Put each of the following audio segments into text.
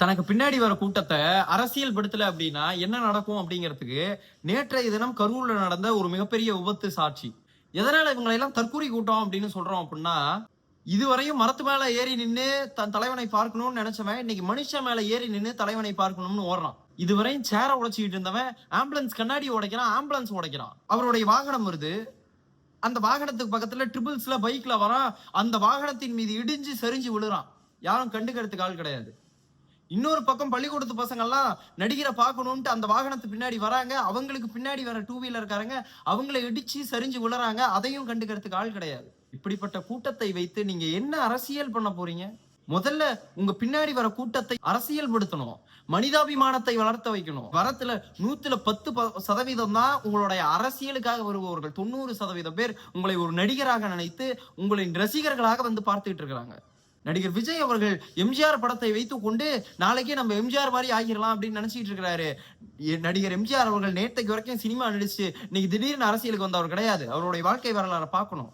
தனக்கு பின்னாடி வர கூட்டத்தை அரசியல் படுத்தல அப்படின்னா என்ன நடக்கும் அப்படிங்கிறதுக்கு நேற்றைய தினம் கரூர்ல நடந்த ஒரு மிகப்பெரிய விபத்து சாட்சி. எதனால இவங்களை எல்லாம் தற்கூரி கூட்டம் அப்படின்னு சொல்றோம் அப்படின்னா இதுவரையும் மரத்து மேல ஏறி நின்று தன் தலைவனை பார்க்கணும்னு நினைச்சவன் இன்னைக்கு மனுஷன் மேல ஏறி நின்று தலைவனை பார்க்கணும்னு ஓடுறான். இதுவரையும் சேரை உடைச்சிக்கிட்டு இருந்தவன் ஆம்புலன்ஸ் கண்ணாடி உடைக்கிறான் ஆம்புலன்ஸ் உடைக்கிறான். அவருடைய வாகனம் வருது. அந்த வாகனத்துக்கு பக்கத்துல ட்ரிபிள்ஸ்ல பைக்ல வரான். அந்த வாகனத்தின் மீது இடிஞ்சு சரிஞ்சு விழுறான். யாரும் கண்டுக்கிறதுக்கு ஆள் கிடையாது. இன்னொரு பக்கம் பள்ளிக்கூடத்து பசங்கள்லாம் நடிகரை பார்க்கணும்ட்டு அந்த வாகனத்து பின்னாடி வராங்க. அவங்களுக்கு பின்னாடி வர டூ வீலர்காரங்க அவங்கள இடிச்சு சரிஞ்சு விழுறாங்க அதையும் கண்டுக்கிறதுக்கு ஆள் கிடையாது. இப்படிப்பட்ட கூட்டத்தை வைத்து நீங்க என்ன அரசியல் பண்ண போறீங்க? முதல்ல உங்க பின்னாடி வர கூட்டத்தை அரசியல் படுத்தணும் மனிதாபிமானத்தை வளர்த்த வைக்கணும். வரத்துல நூத்துல பத்து ப- சதவீதம் தான் உங்களுடைய அரசியலுக்காக வருபவர்கள். தொண்ணூறு சதவீதம் பேர் உங்களை ஒரு நடிகராக நினைத்து உங்களின் ரசிகர்களாக வந்து பார்த்துட்டு இருக்கிறாங்க. நடிகர் விஜய் அவர்கள் எம்ஜிஆர் படத்தை வைத்துக்கொண்டு நாளைக்கே நம்ம எம்ஜிஆர் மாதிரி ஆகிடலாம் அப்படின்னு நினைச்சிட்டு இருக்கிறாரு. நடிகர் எம்ஜிஆர் அவர்கள் நேற்றுக்கு வரைக்கும் சினிமா நடிச்சு இன்னைக்கு திடீர்னு அரசியலுக்கு வந்தவர் கிடையாது. அவருடைய வாழ்க்கை வரலாறை பார்க்கணும்.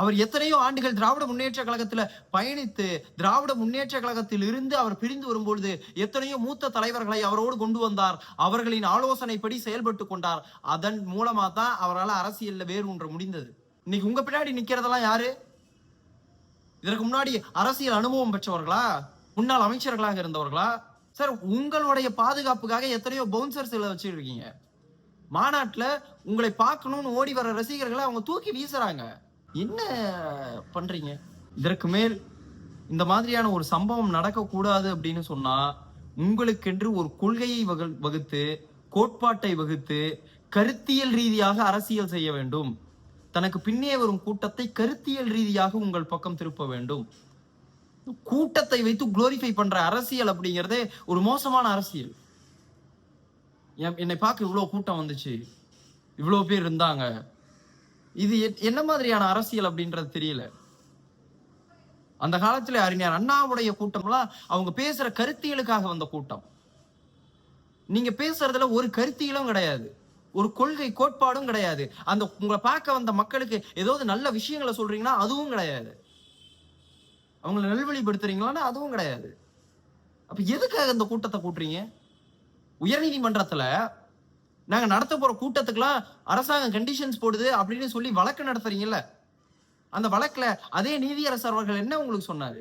அவர் எத்தனையோ ஆண்டுகள் திராவிட முன்னேற்ற கழகத்துல பயணித்து திராவிட முன்னேற்ற கழகத்தில் இருந்து அவர் பிரிந்து வரும்பொழுது எத்தனையோ மூத்த தலைவர்களை அவரோடு கொண்டு வந்தார். அவர்களின் ஆலோசனைப்படி செயல்பட்டு கொண்டார். அதன் மூலமா தான் அவரால் அரசியல்ல வேறு ஒன்று முடிந்தது. இன்னைக்கு உங்க பின்னாடி நிக்கிறதெல்லாம் யாரு? இதற்கு முன்னாடி அரசியல் அனுபவம் பெற்றவர்களா? முன்னாள் அமைச்சர்களாக இருந்தவர்களா? சார் உங்களுடைய பாதுகாப்புக்காக எத்தனையோ பவுன்சர்ஸ்களை வச்சிருக்கீங்க. மாநாட்டில் உங்களை பார்க்கணும்னு ஓடி வர ரசிகர்களை அவங்க தூக்கி வீசுறாங்க. என்ன பண்றீங்க? இதற்கு மேல் இந்த மாதிரியான ஒரு சம்பவம் நடக்கக்கூடாது அப்படின்னு சொன்னா உங்களுக்கென்று ஒரு கொள்கையை வகு- வகுத்து கோட்பாட்டை வகுத்து கருத்தியல் ரீதியாக அரசியல் செய்ய வேண்டும். தனக்கு பின்னே வரும் கூட்டத்தை கருத்தியல் ரீதியாக உங்கள் பக்கம் திருப்ப வேண்டும். கூட்டத்தை வைத்து குளோரிஃபை பண்ற அரசியல் அப்படிங்கிறதே ஒரு மோசமான அரசியல். என்னை பார்க்க இவ்வளவு கூட்டம் வந்துச்சு. இவ்வளவு பேர் இருந்தாங்க. இது என்ன மாதிரியான அரசியல் அப்படின்றது தெரியல. அந்த காலத்துல அறிஞர் அண்ணாவுடைய கூட்டம்லாம் அவங்க பேசுற கருத்தியலுக்காக வந்த கூட்டம். நீங்க பேசுறதுல ஒரு கருத்தியலும் கிடையாது. ஒரு கொள்கை கோட்பாடும் கிடையாது. அந்த உங்களை பார்க்க வந்த மக்களுக்கு ஏதாவது நல்ல விஷயங்களை சொல்றீங்கன்னா அதுவும் கிடையாது. அவங்கள நல்வழிப்படுத்துறீங்களான்னா அதுவும் கிடையாது. அப்ப எதுக்காக இந்த கூட்டத்தை கூட்டுறீங்க? உயர்நீதிமன்றத்துல நாங்க நடத்த போற கூட்டத்துக்கெல்லாம் அரசாங்கம் கண்டிஷன்ஸ் போடுது அப்படின்னு சொல்லி வழக்கு நடத்துறீங்கல்ல. அந்த வழக்குல அதே நீதியரசர் அவர்கள் என்ன உங்களுக்கு சொன்னாரு?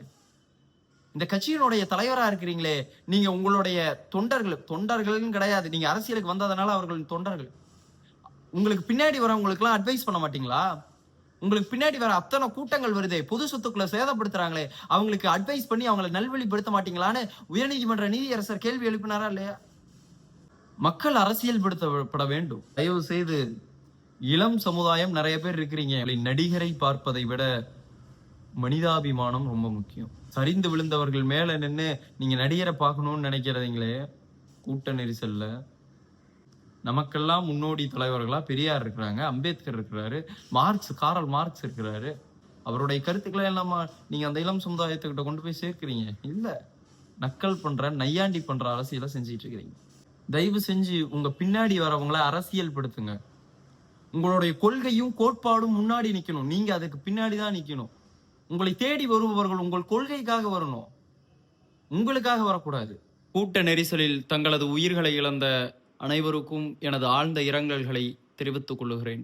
இந்த கட்சியினுடைய தலைவரா இருக்கிறீங்களே நீங்க உங்களுடைய தொண்டர்கள் தொண்டர்கள்னு கிடையாது. நீங்க அரசியலுக்கு வந்ததுனால அவர்கள் தொண்டர்கள். உங்களுக்கு பின்னாடி வரவங்களுக்குலாம் அட்வைஸ் பண்ண மாட்டீங்களா? உங்களுக்கு பின்னாடி வர அத்தனை கூட்டங்கள் வருதே. பொது சொத்துக்களை சேதப்படுத்துறாங்களே. அவங்களுக்கு அட்வைஸ் பண்ணி அவங்களை நல்வழிப்படுத்த மாட்டீங்களான்னு உயர்நீதிமன்ற நீதியரசர் கேள்வி எழுப்பினாரா இல்லையா? மக்கள் அரசியல் படுத்தப்பட வேண்டும். தயவு செய்து இளம் சமுதாயம் நிறைய பேர் இருக்கிறீங்க. நடிகரை பார்ப்பதை விட மனிதாபிமானம் ரொம்ப முக்கியம். சரிந்து விழுந்தவர்கள் மேல நின்று நீங்க நடிகரை பார்க்கணும்னு நினைக்கிறதீங்களே கூட்ட நெரிசல்ல. நமக்கெல்லாம் முன்னோடி தலைவர்களாக பெரியார் இருக்கிறாங்க அம்பேத்கர் இருக்கிறாரு மார்க்ஸ் காரல் மார்க்ஸ் இருக்கிறாரு. அவருடைய கருத்துக்களை எல்லாம் நீங்கள் அந்த இளம் சமுதாயத்துக்கிட்ட கொண்டு போய் சேர்க்குறீங்க. இல்லை. நக்கல் பண்ணுற நையாண்டி பண்ணுற அரசியலை செஞ்சிட்டு இருக்கிறீங்க. தயவு செஞ்சு உங்கள் பின்னாடி வரவங்கள அரசியல் படுத்துங்க உங்களுடைய கொள்கையும் கோட்பாடும் முன்னாடி நிற்கணும் நீங்கள் அதுக்கு பின்னாடி தான் நிற்கணும் உங்களை தேடி வருபவர்கள் உங்கள் கொள்கைக்காக வரணும். உங்களுக்காக வரக்கூடாது. கூட்ட நெரிசலில் தங்களது உயிர்களை இழந்த அனைவருக்கும் எனது ஆழ்ந்த இரங்கல்களை தெரிவித்துக் கொள்கிறேன்